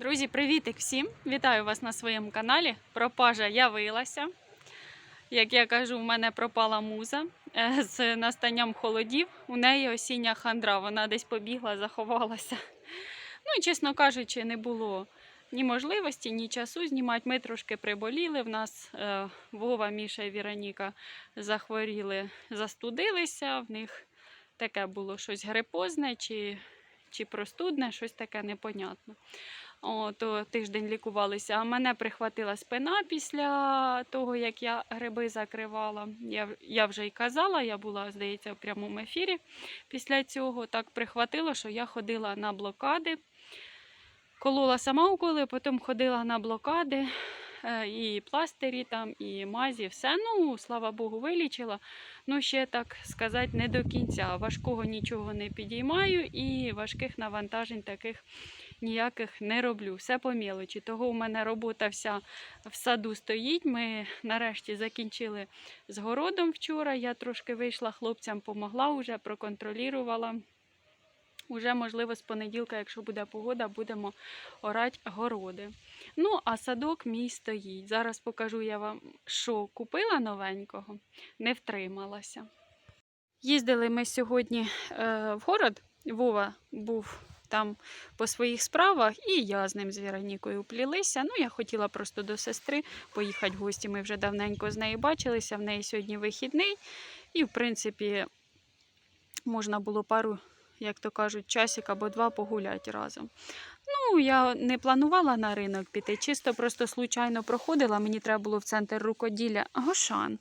Друзі, привітик всім! Вітаю вас на своєму каналі. Пропажа явилася. Як я кажу, у мене пропала муза Е, з настанням холодів. У неї осіння хандра. Вона десь побігла, заховалася. Ну чесно кажучи, не було ні можливості, ні часу знімати. Ми трошки приболіли. В нас е, Вова, Міша і Віроніка захворіли, застудилися. В них таке було щось грипозне чи, чи простудне, щось таке непонятне. О, тиждень лікувалися. А мене прихватила спина після того, як я гриби закривала. Я, я вже й казала, я була, здається, в прямому ефірі після цього. Так прихватило, що я ходила на блокади. Колола сама уколи, потім ходила на блокади. е, І пластирі там, і мазі, все. Ну, слава Богу, вилічила. Ну, ще так сказати, не до кінця. Важкого нічого не підіймаю і важких навантажень таких ніяких не роблю. Все по мілочі. Того у мене робота вся в саду стоїть. Ми нарешті закінчили з городом вчора. Я трошки вийшла хлопцям, помогла вже, проконтролювала. Уже, можливо, з понеділка, якщо буде погода, будемо орати городи. Ну, а садок мій стоїть. Зараз покажу я вам, що купила новенького, не втрималася. Їздили ми сьогодні е, в город. Вова був там по своїх справах, і я з ним з Віронікою плілися. Ну, я хотіла просто до сестри поїхати в гості. Ми вже давненько з нею бачилися. В неї сьогодні вихідний. І, в принципі, можна було пару, як то кажуть, часик або два погуляти разом. Ну, я не планувала на ринок піти, чисто просто случайно проходила. Мені треба було в центр рукоділля Гошан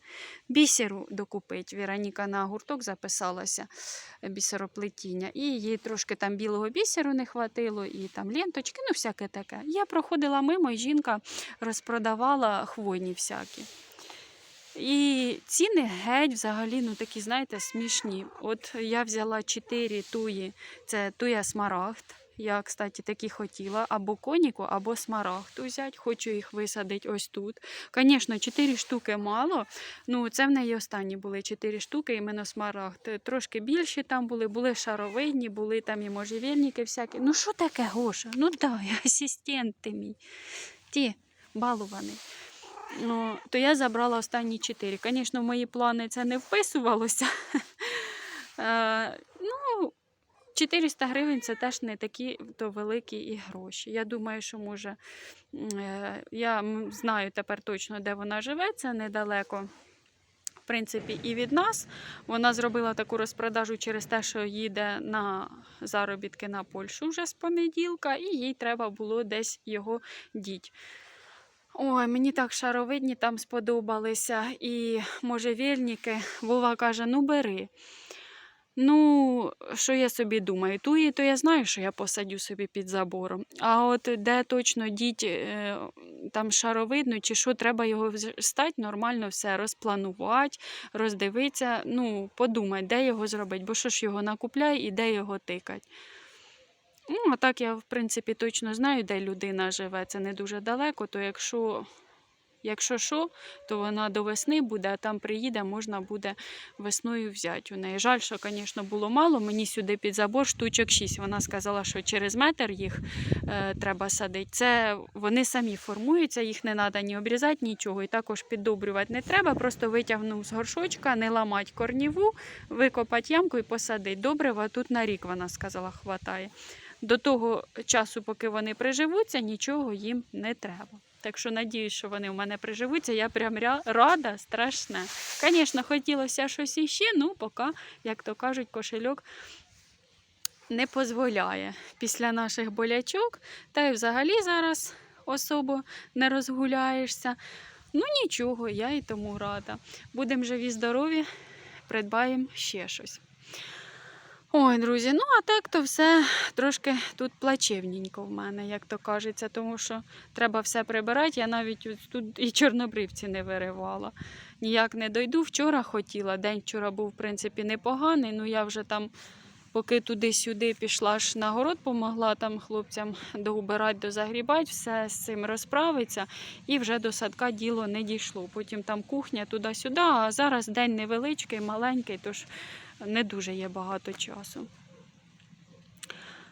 бісеру докупити. Віроніка на гурток записалася бісероплетіння. І їй трошки там білого бісеру не хватило, і там ленточки, ну всяке таке. Я проходила мимо, і жінка розпродавала хвойні всякі. І ціни геть взагалі, ну такі, знаєте, смішні. От я взяла 4 туї, це туя смарагд. Я, кстати, такі хотіла або коніку, або смарагд взяти. Хочу їх висадити ось тут. Звісно, 4 штуки мало. Ну, це в неї останні були 4 штуки, іменно смарагд. Трошки більші там були, були шаровидні, були там і можжевельники всякі. Ну, що таке, Гоша? Ну дай, асистент ти мій. Ті, балуваний. Ну, то я забрала останні 4. Звісно, в мої плани це не вписувалося. Е, ну, 400 гривень це теж не такі то великі і гроші. Я думаю, що може, е, я знаю тепер точно, де вона живе, це недалеко. В принципі, і від нас вона зробила таку розпродажу через те, що їде на заробітки на Польщу вже з понеділка, і їй треба було десь його діть. Ой, мені так шаровидні там сподобалися. І можжевельники. Вова каже: ну бери. Ну, що я собі думаю? Туї, то я знаю, що я посадю собі під забором. А от де точно діть е, там шаровидно, чи що, треба його стати, нормально все розпланувати, роздивитися, ну, подумати, де його зробити, бо що ж його накупляй і де його тикать. Ну, а так я, в принципі, точно знаю, де людина живе. Це не дуже далеко, то якщо, якщо що, то вона до весни буде, а там приїде, можна буде весною взяти у неї. Жаль, що, звісно, було мало. Мені сюди під забор штучок 6. Вона сказала, що через метр їх е, треба садити. Це вони самі формуються, їх не треба ні обрізати, нічого. І також піддобрювати не треба. Просто витягнув з горшочка, не ламати корніву, викопати ямку і посадити. Добрива тут на рік, вона сказала, хватає. До того часу, поки вони приживуться, нічого їм не треба. Так що надіюсь, що вони в мене приживуться. Я прям рада, страшне. Звісно, хотілося щось іще, ну поки, як то кажуть, кошельок не дозволяє після наших болячок. Та й взагалі зараз особо не розгуляєшся. Ну нічого, я і тому рада. Будемо живі, здорові, придбаємо ще щось. Ой, друзі, ну а так то все трошки тут плачевненько в мене, як то кажеться, тому що треба все прибирати. Я навіть тут і чорнобривці не виривала. Ніяк не дойду. Вчора хотіла. День вчора був, в принципі, непоганий. Ну я вже там, поки туди-сюди пішла ж на город, помогла там хлопцям доубирати, дозагрібати, все з цим розправиться. І вже до садка діло не дійшло. Потім там кухня туди-сюди, а зараз день невеличкий, маленький, тож не дуже є багато часу.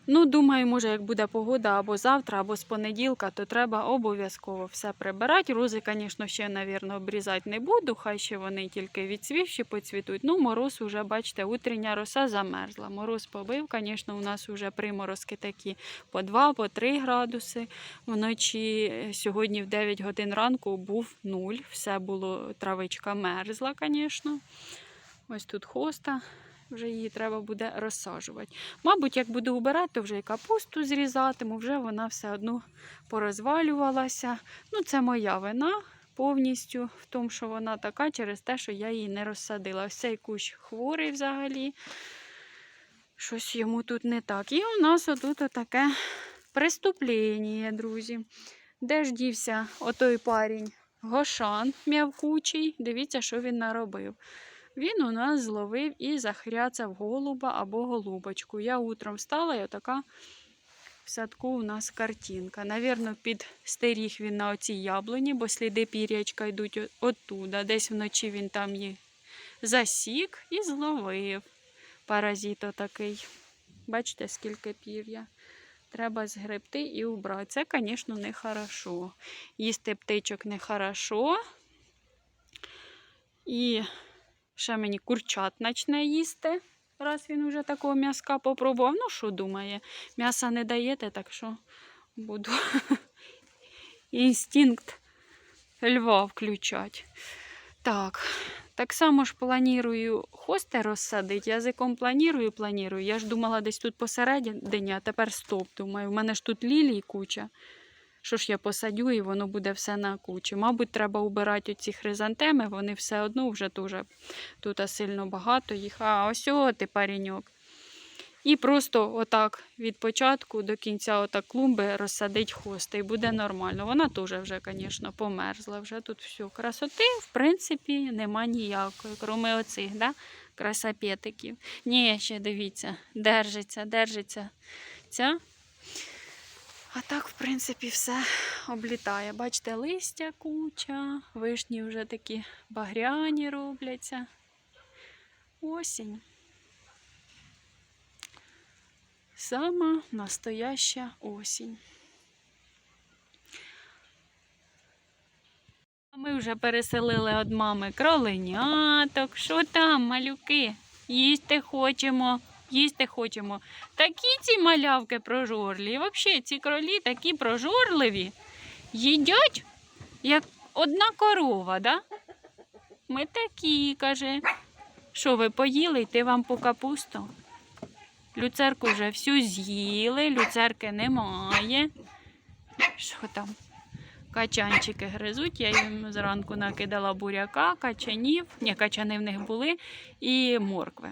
Ну, думаю, може, як буде погода або завтра, або з понеділка, то треба обов'язково все прибирати. Рози, звісно, ще, мабуть, обрізати не буду, хай ще вони тільки відцвівші поцвітуть. Ну, мороз уже, бачите, утрення роса замерзла. Мороз побив, звісно, у нас вже приморозки такі по 2, по 3 градуси. Вночі сьогодні в 9 годин ранку був нуль. Все було, травичка мерзла, звісно. Ось тут хоста, вже її треба буде розсаджувати. Мабуть, як буду убирати, то вже і капусту зрізатиму, вже вона все одно порозвалювалася. Ну, це моя вина повністю в тому, що вона така через те, що я її не розсадила. Ось цей кущ хворий взагалі. Щось йому тут не так. І у нас отут таке преступлення, друзі. Де ж дівся отой парень Гошан м'явкучий? Дивіться, що він наробив. Він у нас зловив і захряцав голуба або голубочку. Я утром встала і отака в садку у нас картинка. Навірно, під стеріг він на оцій яблуні, бо сліди пір'ячка йдуть оттуда. Десь вночі він там їх засік і зловив. Паразит отакий. Бачите, скільки пір'я. Треба згребти і убрати. Це, звісно, не хорошо. Їсти птичок не хорошо. І ще мені курчат почне їсти, раз він вже такого м'яска попробував. Ну, що думає, м'яса не даєте, так що буду інстинкт льва включати. Так, так само ж планую хости розсадити. Язиком планую, планую. Я ж думала десь тут посередині, а тепер стоп. Думаю, в мене ж тут лілій куча. Що ж я посадю і воно буде все на кучі. Мабуть, треба убирати оці хризантеми, вони все одно вже дуже тут сильно багато їх. А ось о, ти пареньок. І просто отак від початку до кінця отак клумби розсадить хости, і буде нормально. Вона теж вже, звісно, померзла. Вже тут все. Красоти, в принципі, нема ніякої, крім оцих, да? красапетиків. Ні, ще дивіться, держиться, держиться ця. А так, в принципі, все облітає. Бачите, листя куча, вишні вже такі багряні робляться. Осінь. Сама настояща осінь. Ми вже переселили від мами кроленяток. Що там, малюки? Їсти хочемо, їсти хочемо. Такі ці малявки прожорливі. І взагалі ці кролі такі прожорливі. Їдять, як одна корова, да? Ми такі, каже. Що ви поїли, йти вам по капусту? Люцерку вже всю з'їли, люцерки немає. Що там? Качанчики гризуть, я їм зранку накидала буряка, качанів, ні, качани в них були, і моркви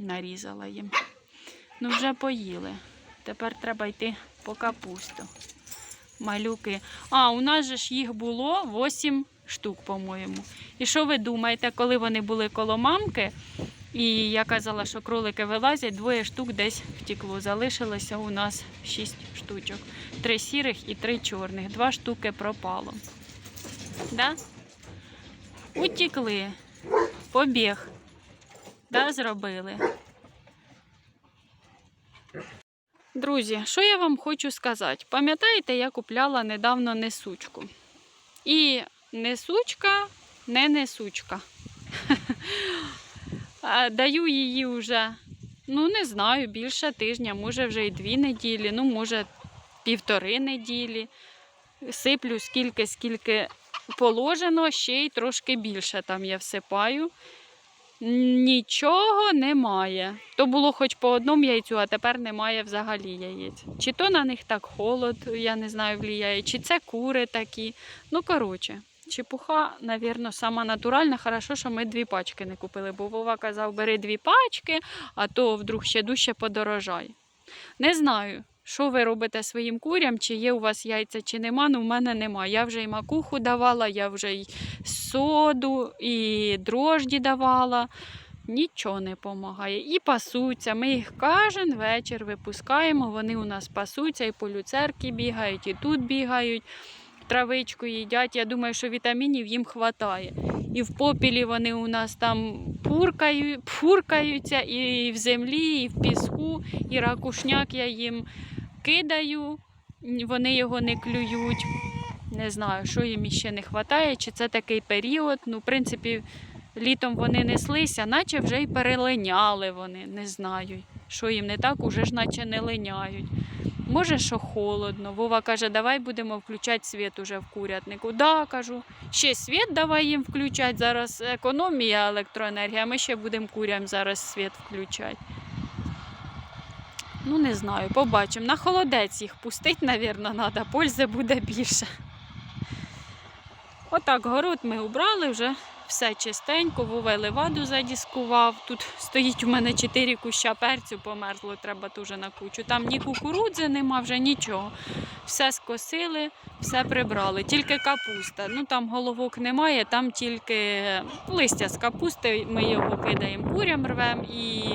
нарізала їм. Ну, вже поїли. Тепер треба йти по капусту. Малюки. А, у нас же ж їх було 8 штук, по-моєму. І що ви думаєте, коли вони були коло мамки, і я казала, що кролики вилазять, двоє штук десь втекло. Залишилося у нас 6 штучок. Три сірих і три чорних. Два штуки пропало. Да? Утікли. Побіг. Да, зробили. Друзі, що я вам хочу сказати? Пам'ятаєте, я купляла недавно несучку. І несучка, не несучка. Даю її вже, ну не знаю, більше тижня, може вже і дві неділі, ну може півтори неділі. Сиплю скільки, скільки положено, ще й трошки більше там я всипаю. Нічого немає. То було хоч по одному яйцю, а тепер немає взагалі яєць. Чи то на них так холод, я не знаю, вліяє, чи це кури такі. Ну, коротше, чепуха, навірно, сама натуральна. Хорошо, що ми дві пачки не купили, бо Вова казав, бери дві пачки, а то вдруг ще дужче подорожає. Не знаю, що ви робите своїм курям, чи є у вас яйця, чи нема. Ну, в мене нема. Я вже і макуху давала, я вже і соду, і дрожді давала. Нічого не допомагає. І пасуться. Ми їх кожен вечір випускаємо. Вони у нас пасуться, і по люцерки бігають, і тут бігають. Травичку їдять. Я думаю, що вітамінів їм вистачає. І в попілі вони у нас там пуркають, фуркаються, і в землі, і в піску, і ракушняк я їм кидаю, вони його не клюють. Не знаю, що їм іще не вистачає, чи це такий період. Ну, в принципі, літом вони неслися, наче вже й перелиняли вони, не знаю. Що їм не так, уже ж наче не линяють. Може, що холодно. Вова каже, давай будемо включати світ уже в курятнику. Да, кажу, ще світ давай їм включати. Зараз економія електроенергії, а ми ще будемо курям зараз світ включати. Ну, не знаю, побачимо. На холодець їх пустить, мабуть, треба, пользи буде більше. Отак, город ми убрали, вже все чистенько, Вова й леваду задіскував. Тут стоїть у мене чотири куща перцю, померзло, треба теж на кучу. Там ні кукурудзи нема, вже нічого. Все скосили, все прибрали. Тільки капуста. Ну там головок немає, там тільки листя з капусти. Ми його кидаємо курям рвем і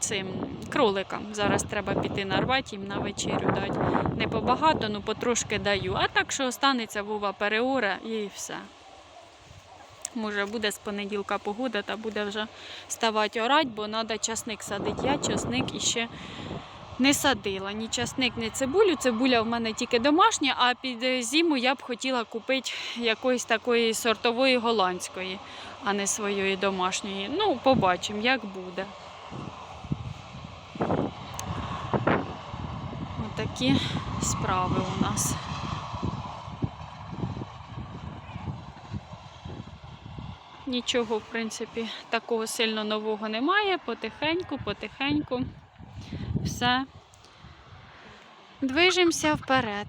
цим кроликам. Зараз треба піти нарвати їм на вечерю дати. Не побагато, ну потрошки даю. А так, що останеться Вова переоре і все. Може, буде з понеділка погода, та буде вже ставати орать, бо треба часник садити. Я часник іще не садила. Ні часник, ні цибулю. Цибуля в мене тільки домашня, а під зиму я б хотіла купити якоїсь такої сортової голландської, а не своєї домашньої. Ну, побачимо, як буде. Отакі справи у нас. Нічого, в принципі, такого сильно нового немає. Потихеньку, потихеньку. Все. Движемося вперед.